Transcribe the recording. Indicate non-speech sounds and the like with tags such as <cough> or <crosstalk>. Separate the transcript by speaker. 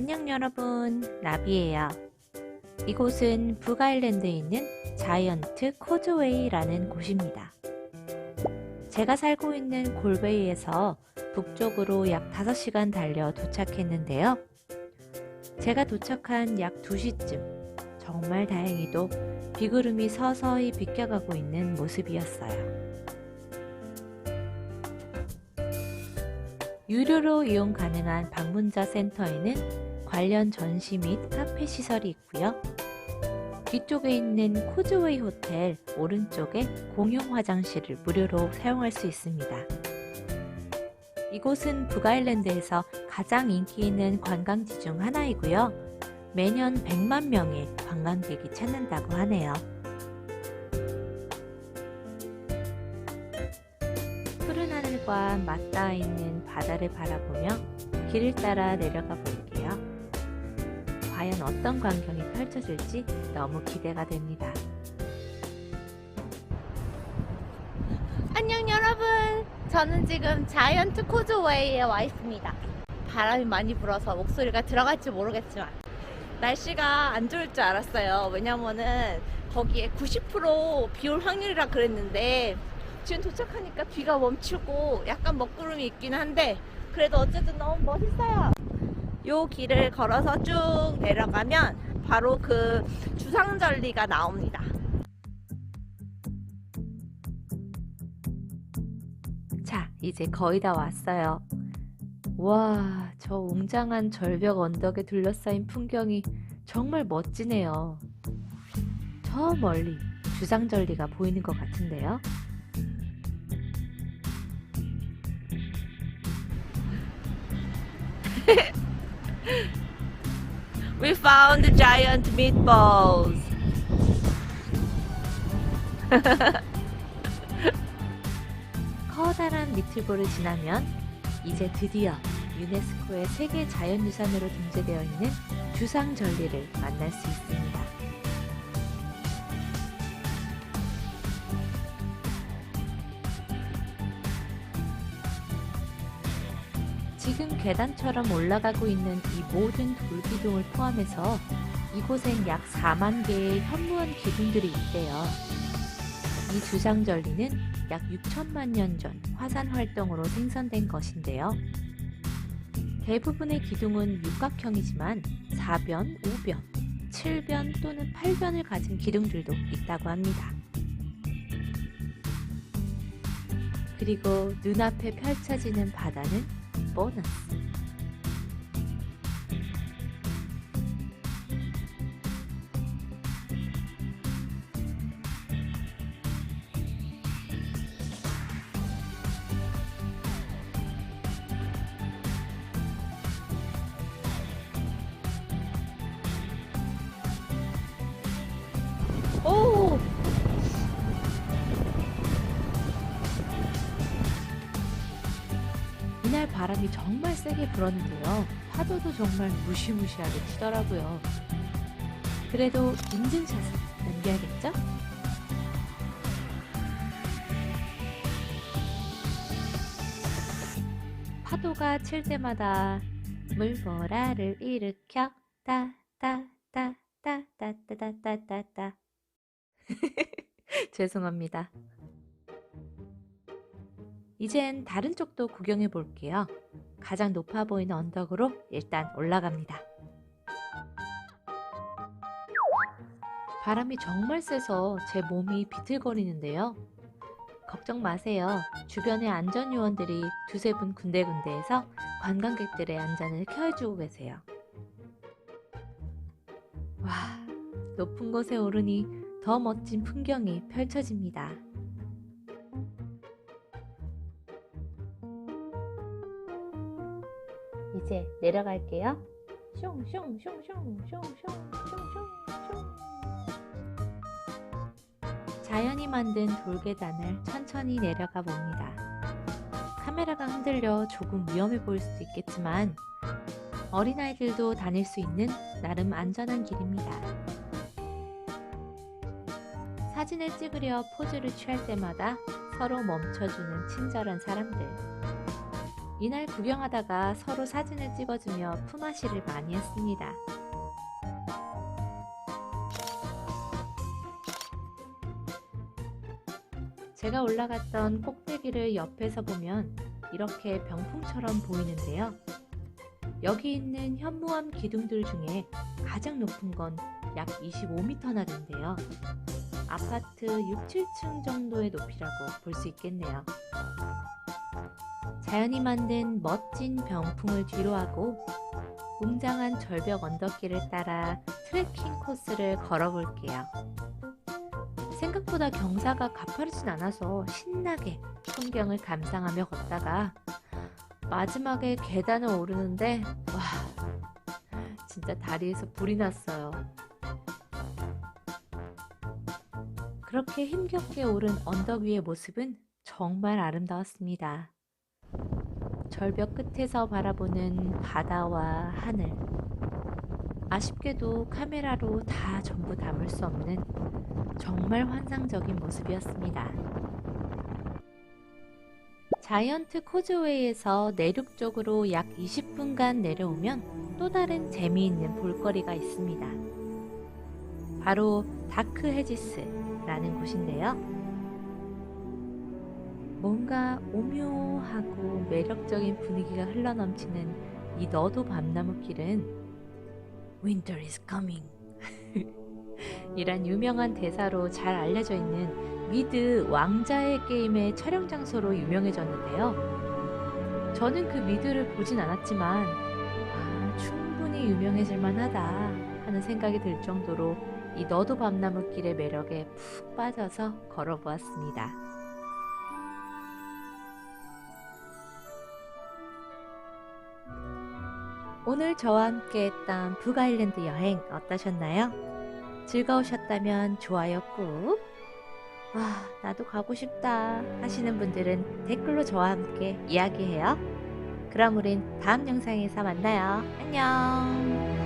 Speaker 1: 안녕 여러분, 나비예요. 이곳은 북아일랜드에 있는 자이언트 코즈웨이라는 곳입니다. 제가 살고 있는 골베이에서 북쪽으로 약 5시간 달려 도착했는데요. 제가 도착한 약 2시쯤 정말 다행히도 비구름이 서서히 비껴가고 있는 모습이었어요. 유료로 이용 가능한 방문자 센터에는 관련 전시 및 카페 시설이 있고요. 뒤쪽에 있는 코즈웨이 호텔 오른쪽에 공용 화장실을 무료로 사용할 수 있습니다. 이곳은 북아일랜드에서 가장 인기 있는 관광지 중 하나이고요. 매년 100만 명의 관광객이 찾는다고 하네요. 푸른 하늘과 맞닿아 있는 바다를 바라보며 길을 따라 내려가 볼게요. 과연 어떤 광경이 펼쳐질지 너무 기대가 됩니다.
Speaker 2: 안녕 여러분. 저는 지금 자이언트 코즈웨이에 와 있습니다. 바람이 많이 불어서 목소리가 들어갈지 모르겠지만 날씨가 안 좋을 줄 알았어요. 왜냐면은 거기에 90%비 올 확률이라 그랬는데 지금 도착하니까 비가 멈추고 약간 먹구름이 있긴 한데 그래도 어쨌든 너무 멋있어요 요 길을 걸어서 쭉 내려가면 바로 그 주상절리가 나옵니다
Speaker 1: 자, 이제 거의 다 왔어요. 와, 저 웅장한 절벽 언덕에 둘러싸인 풍경이 정말 멋지네요. 저 멀리 주상절리가 보이는 것 같은데요. <laughs> <laughs>
Speaker 2: We found the giant meatballs. <laughs>
Speaker 1: 커다란 미틀볼을 지나면 이제 드디어 유네스코의 세계 자연유산으로 등재되어 있는 주상절리를 만날 수 있습니다. 지금 계단처럼 올라가고 있는 이 모든 돌기둥을 포함해서 이곳엔 약 4만 개의 현무암 기둥들이 있대요. 이 주상절리는 약 6천만 년 전 화산 활동으로 생성된 것인데요. 대부분의 기둥은 육각형이지만 4변, 5변, 7변 또는 8변을 가진 기둥들도 있다고 합니다. 그리고 눈앞에 펼쳐지는 바다는
Speaker 2: bonus.
Speaker 1: 이날 바람이 정말 세게 불었는데요. 파도도 정말 무시무시하게 치더라고요. 그래도 인증샷은 남겨야겠죠? 파도가 칠 때마다 물보라를 일으켜 따따따따따따따따따 <laughs> 죄송합니다. 이젠 다른 쪽도 구경해 볼게요. 가장 높아 보이는 언덕으로 일단 올라갑니다. 바람이 정말 세서 제 몸이 비틀거리는데요. 걱정 마세요. 주변의 안전 요원들이 두세 분 군데군데에서 관광객들의 안전을 케어해주고 계세요. 와, 높은 곳에 오르니 더 멋진 풍경이 펼쳐집니다. 이제 내려갈게요. 슝슝슝슝슝슝슝슝 자연이 만든 돌계단을 천천히 내려가 봅니다. 카메라가 흔들려 조금 위험해 보일 수도 있겠지만 어린아이들도 다닐 수 있는 나름 안전한 길입니다. 사진을 찍으려 포즈를 취할 때마다 서로 멈춰주는 친절한 사람들. 이날 구경하다가 서로 사진을 찍어주며 품앗이를 많이 했습니다. 제가 올라갔던 꼭대기를 옆에서 보면 이렇게 병풍처럼 보이는데요. 여기 있는 현무암 기둥들 중에 가장 높은 건 약 25m나 된대요. 아파트 6, 7층 정도의 높이라고 볼 수 있겠네요. 자연이 만든 멋진 병풍을 뒤로하고 웅장한 절벽 언덕길을 따라 트레킹 코스를 걸어볼게요. 생각보다 경사가 가파르진 않아서 신나게 풍경을 감상하며 걷다가 마지막에 계단을 오르는데 와 진짜 다리에서 불이 났어요. 그렇게 힘겹게 오른 언덕 위의 모습은 정말 아름다웠습니다. 절벽 끝에서 바라보는 바다와 하늘. 아쉽게도 카메라로 다 전부 담을 수 없는 정말 환상적인 모습이었습니다. 자이언트 코즈웨이에서 내륙 쪽으로 약 20분간 내려오면 또 다른 재미있는 볼거리가 있습니다. 바로 다크 헤지스라는 곳인데요. 뭔가 오묘하고 매력적인 분위기가 흘러넘치는 이 너도 밤나무 길은 Winter is coming <laughs> 이란 유명한 대사로 잘 알려져 있는 미드 왕자의 게임의 촬영 장소로 유명해졌는데요. 저는 그 미드를 보진 않았지만 아, 충분히 유명해질 만하다 하는 생각이 들 정도로 이 너도 밤나무길의 매력에 푹 빠져서 걸어보았습니다. 오늘 저와 함께 했던 북아일랜드 여행 어떠셨나요? 즐거우셨다면 좋아요 꾹. 아, 나도 가고 싶다 하시는 분들은 댓글로 저와 함께 이야기해요. 그럼 우린 다음 영상에서 만나요. 안녕.